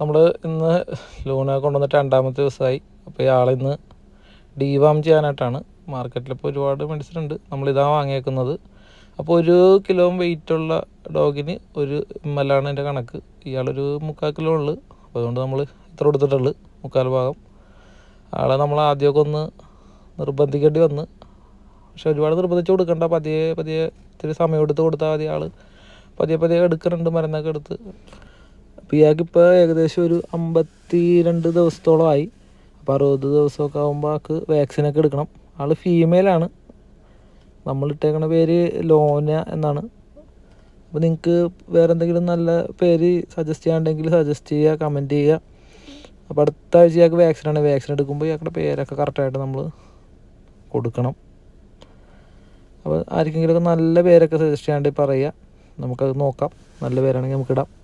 നമ്മൾ ഇന്ന് ലൂണ കൊണ്ടുവന്നിട്ട് രണ്ടാമത്തെ ദിവസമായി. അപ്പോൾ ഇയാളെ ഇന്ന് ഡീവാം ചെയ്യാനായിട്ടാണ്. മാർക്കറ്റിൽ ഇപ്പോൾ ഒരുപാട് മെഡിസിൻ ഉണ്ട്. നമ്മളിതാണ് വാങ്ങിയേക്കുന്നത്. അപ്പോൾ ഒരു കിലോ വെയിറ്റുള്ള ഡോഗിന് ഒരു എമ്മെല്ലാണ് എന്റെ കണക്ക്. ഇയാളൊരു മുക്കാൽ കിലോ ഉള്ളു. അപ്പോൾ അതുകൊണ്ട് നമ്മൾ ഇത്ര കൊടുത്തിട്ടുള്ളു. മുക്കാൽ ഭാഗം. ആളെ നമ്മൾ ആദ്യമൊക്കെ ഒന്ന് നിർബന്ധിക്കേണ്ടി വന്ന്. പക്ഷെ ഒരുപാട് നിർബന്ധിച്ച് കൊടുക്കണ്ട. പതിയെ പതിയെ ഇത്തിരി സമയം എടുത്ത് കൊടുത്താൽ മതി ആൾ പതിയെ പതിയെ എടുക്കുന്നുണ്ട്. മരുന്നൊക്കെ എടുത്ത്. അപ്പോൾ ഇയാൾക്കിപ്പോൾ ഏകദേശം ഒരു അമ്പത്തി രണ്ട് ദിവസത്തോളമായി. അപ്പോൾ അറുപത് ദിവസമൊക്കെ ആകുമ്പോൾ ആൾക്ക് വാക്സിനൊക്കെ എടുക്കണം. ആൾ ഫീമെയിലാണ് നമ്മളിട്ടേക്കണ പേര് ലോന എന്നാണ്. അപ്പോൾ നിങ്ങൾക്ക് വേറെ എന്തെങ്കിലും നല്ല പേര് സജസ്റ്റ് ചെയ്യാണ്ടെങ്കിൽ സജസ്റ്റ് ചെയ്യുക കമന്റ് ചെയ്യുക. അപ്പോൾ അടുത്ത ആഴ്ച ഇയാൾക്ക് വാക്സിനാണ് വാക്സിൻ എടുക്കുമ്പോൾ ഇയാളുടെ പേരൊക്കെ കറക്റ്റായിട്ട് നമ്മൾ കൊടുക്കണം. അപ്പോൾ ആർക്കെങ്കിലുമൊക്കെ നല്ല പേരൊക്കെ സജസ്റ്റ് ചെയ്യാണ്ട് പറയുക. നമുക്കത് നോക്കാം. നല്ല പേരാണെങ്കിൽ നമുക്ക് ഇടാം.